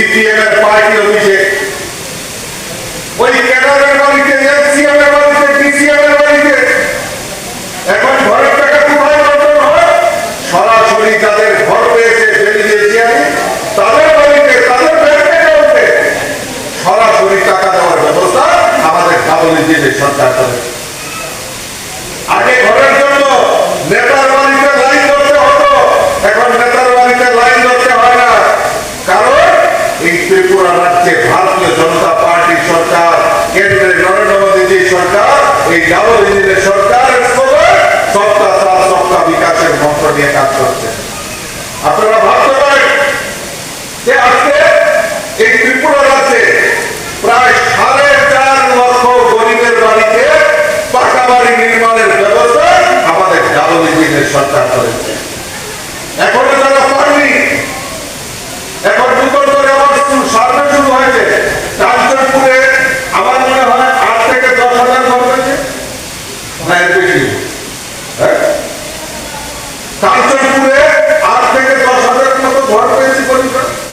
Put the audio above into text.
CPM party অফিসে ওই ক্যাডারের বাড়িতে এসিএম বাড়িতে ডিসিএম বাড়িতে। এখন ঘরের টাকা কোথায় বন্টন হয় সরাসরি তাদের ঘর পেয়েছে বেরিয়েছি আমি তাদের বাড়িতে, তাদের ব্যাংক অ্যাকাউন্টে সরাসরি টাকা দেওয়ার ব্যবস্থা আমাদের কাবলে দিয়ে সরকার করেছে রাখছে ভারতীয় জনতা পার্টি সরকার, কেন্দ্রের নরেন্দ্র মোদীজি সরকার, এই ডাবল ইঞ্জিনের সরকার সবটা তার সবটা বিকাশের মন্ত্র নিয়ে কাজ করছে। আপনারা ভাবতে পারেন যে আজকে এই ত্রিপুরার